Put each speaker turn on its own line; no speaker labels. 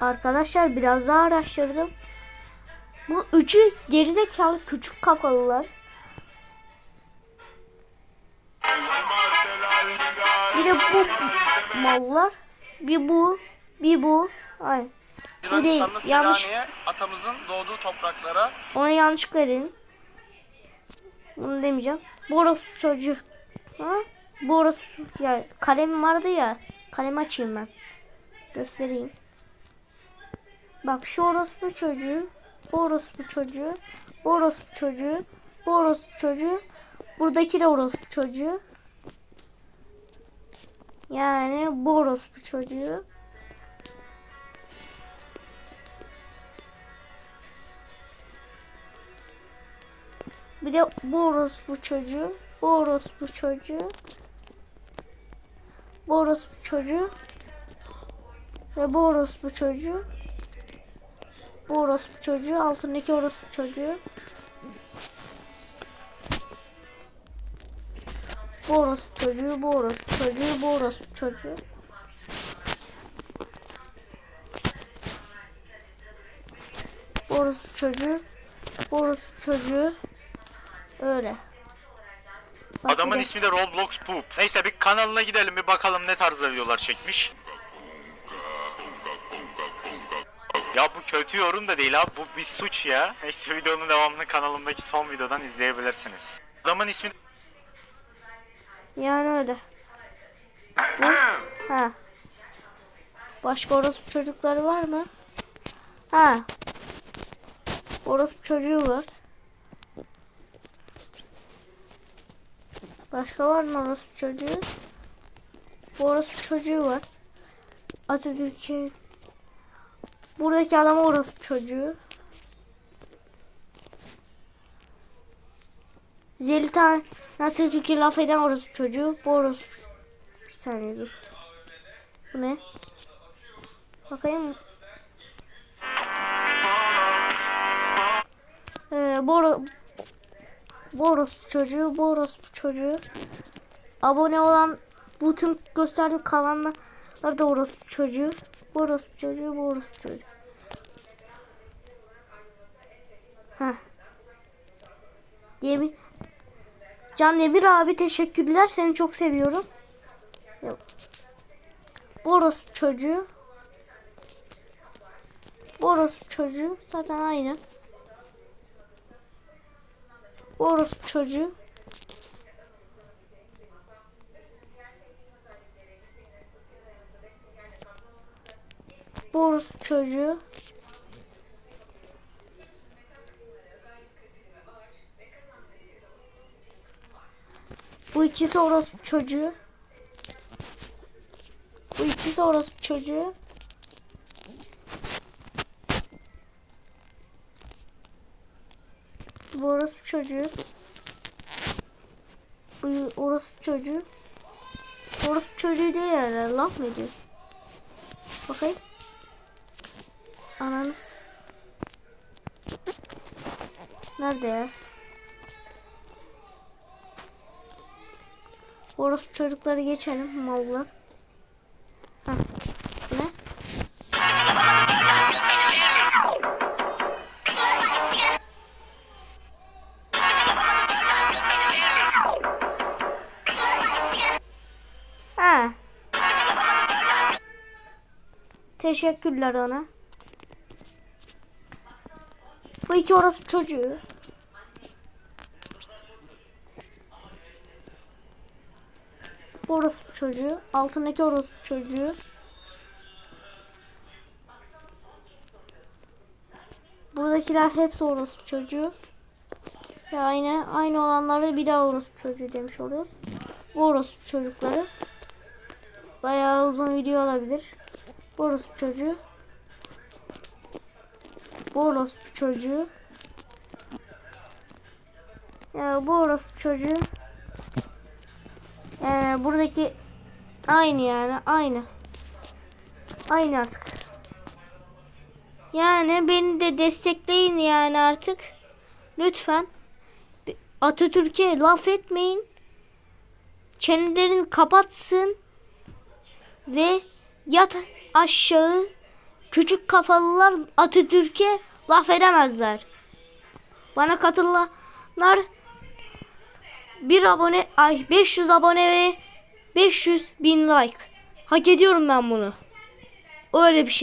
Arkadaşlar biraz daha araştırdım. Bu üçü gerizekalı küçük kafalılar. Bir de bu mallar. Bir bu. Bir bu. Ay. Bu değil. Yanlış.
Atamızın doğduğu topraklara
Ona yanlışlıkla dedim. Bunu demeyeceğim. Bu orospu çocuğu. Ha? Bu orospu. Ya kalem vardı ya. Kalemi açayım ben. Göstereyim. Bak şu orospu çocuğu. Bu orospu çocuğu. Bu orospu çocuğu. Bu orospu çocuğu. Buradaki de orospu çocuğu. Yani bu orospu çocuğu. Bir de bu orospu çocuğu. Bu orospu çocuğu. Bu orospu çocuğu. Ve bu orospu çocuğu. Bu orospu çocuğu. Altındaki orospu çocuğu. Bu orospu çocuğu. Bu orospu çocuğu. Bu orospu çocuğu. Bu orospu çocuğu. Bu orospu çocuğu. Öyle. Bak
Adamın ismi de Roblox Poop. Neyse bir kanalına gidelim bir bakalım ne tarzda videolar çekmiş. Ya bu kötü yorum da değil abi bu bir suç ya. Neyse videonun devamını kanalımdaki son videodan izleyebilirsiniz. Adamın ismi
Yani öyle. Ha. Başka orospu çocukları var mı? Ha. Orospu çocuğu var. Başka var mı orospu çocuğu? Bu orospu çocuğu var. Atatürk'e Buradaki adam orospu çocuğu. 50 tane Atatürk'e laf eden orospu çocuğu. Bu orospu. Bir saniye dur. Bu ne? Bakayım. Ee, bu, oro- bu orospu çocuğu. Bu orospu çocuğu. Abone olan bütün gösterdiğim kalanlar da orospu çocuğu. Bu orospu çocuğu. Bu orospu çocuğu. Heh. Diye bir Can Demir abi teşekkürler. Seni çok seviyorum. Yok. Boros çocuğu. Boros çocuğu zaten aynı. Boros çocuğu. Boros çocuğu. Bu ikisi orospu çocuğu. Bu ikisi orospu çocuğu. Bu orospu çocuğu. Bu orospu çocuğu. Orospu çocuğu değil herhalde. Laf mı ediyor? Bakayım. Ananız. Nerede ya? Orospu çocukları geçelim mallar. Ne? Ha. Teşekkürler ona. Bu iki orospu çocuğu. Bu orospu çocuğu. Altındaki orospu çocuğu. Buradakiler hepsi orospu çocuğu. Ya aynı aynı olanlara bir daha orospu çocuğu demiş oluyoruz. Bu orospu çocukları. Bayağı uzun video olabilir. Bu orospu çocuğu. Bu orospu çocuğu. Ya bu orospu çocuğu. Yani buradaki aynı yani aynı. Aynı artık. Yani beni de destekleyin yani artık. Lütfen. Atatürk'e laf etmeyin. Çenelerini kapatsın. Ve yat aşağı küçük kafalılar Atatürk'e laf edemezler. Bana katılanlar bir abone ay 500 abone ve 500 bin like. Hak ediyorum ben bunu. Öyle bir şey.